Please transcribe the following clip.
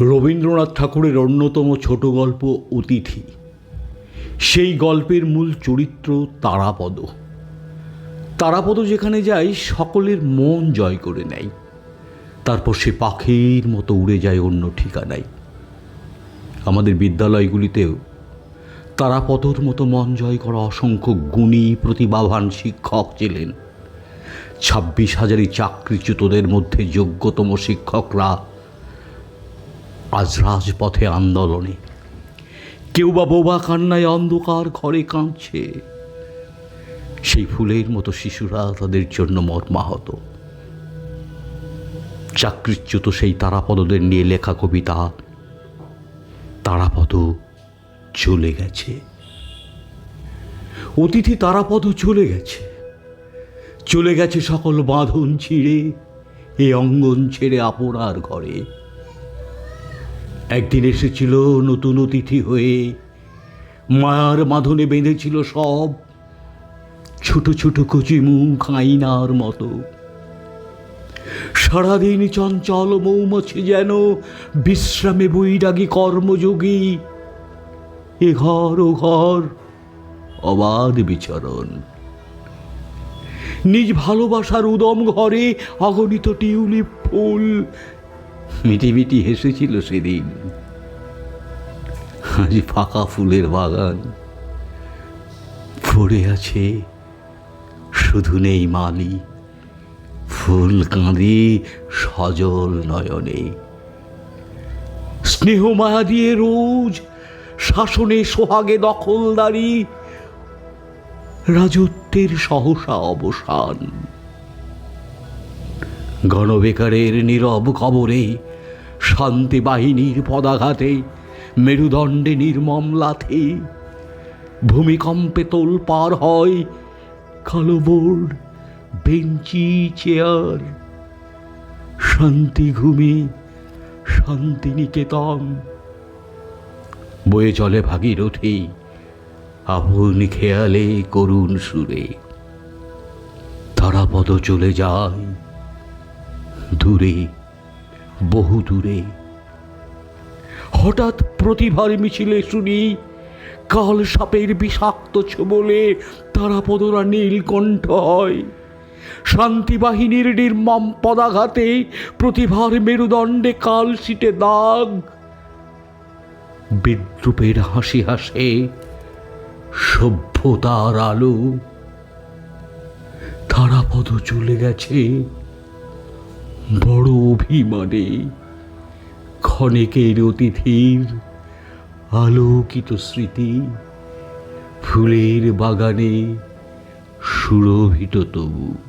রবীন্দ্রনাথ ঠাকুরের অন্যতম ছোট গল্প অতিথি। সেই গল্পের মূল চরিত্র তারাপদ। তারাপদ যেখানে যায়, সকলের মন জয় করে নেয়। তারপর সে পাখির মতো উড়ে যায় অন্য ঠিকানায়। আমাদের বিদ্যালয়গুলিতেও তারাপদর মতো মন জয় করা অসংখ্য গুণী, প্রতিভাবান শিক্ষক ছিলেন। ছাব্বিশ হাজারি চাকরিচ্যুতদের মধ্যে যোগ্যতম শিক্ষকরা আজ রাজপথে আন্দোলনে। কেউ বা বোবা কান্নায় অন্ধকার ঘরে কাঁদছে। সেই ফুলের মতো শিশুরা তাদের জন্য মর্মাহত। চাকরিচ্যুত সেই তারাপদদের নিয়ে লেখা কবিতা, তারাপদ চলে গেছে। অতিথি তারাপদ চলে গেছে। চলে গেছে সকল বাঁধন ছিঁড়ে, এ অঙ্গন ছেড়ে আপনার ঘরে। একদিন এসেছিল নতুন অতিথি হয়ে। মায়ার মাধনে বেঁধেছিল সব। ছোট ছোট কচি মুখ আইনার মতো। সারাদিন চঞ্চল মৌমাছি যেন বিশ্রামে বৈরাগী কর্মযোগী। এ ঘর, ও ঘর, অবাধ বিচরণ। নিজ ভালোবাসার উদম ঘরে অগণিত টিউলিপ ফুল মিটি মিটি হেসেছিল সেদিন। আজ ফাঁকা ফুলের বাগান। পড়ে আছে, শুধু নেই মালি। ফুল কাঁদে সজল নয়নে। স্নেহ মায়া দিয়ে রোজ শাসনে সোহাগে দখলদারি। রাজত্বের সহসা অবসান। গণবেকারের নীরব কবরে, শান্তি বাহিনীর পদাঘাতে, মেরুদণ্ডে নির্মম লাথি ভূমিকম্পে তোল পার হয় কালো বোর্ড, বেঞ্চি, চেয়ার শান্তি ঘুমে শান্তি নিকেতন বয়ে চলে ভাগীরথী আপন খেয়ালে করুণ সুরে। তারাপদ চলে যায় দূরে, বহু দূরে। হঠাৎ প্রতিভার মিছিলে শুনি কাল সাপের বিষাক্ত ছোবলে তারাপদরা নীলকণ্ঠ হয়। শান্তি বাহিনীর নির্মম পদাঘাতে প্রতিভার মেরুদণ্ডে কাল সিটে দাগ। বিদ্রুপের হাসি হাসে সভ্যতার আলো। তারাপদ চলে গেছে। বড় অভিমানে ক্ষণেকের অতিথির আলোকিত স্মৃতি ফুলের বাগানে সুরভিত তবু।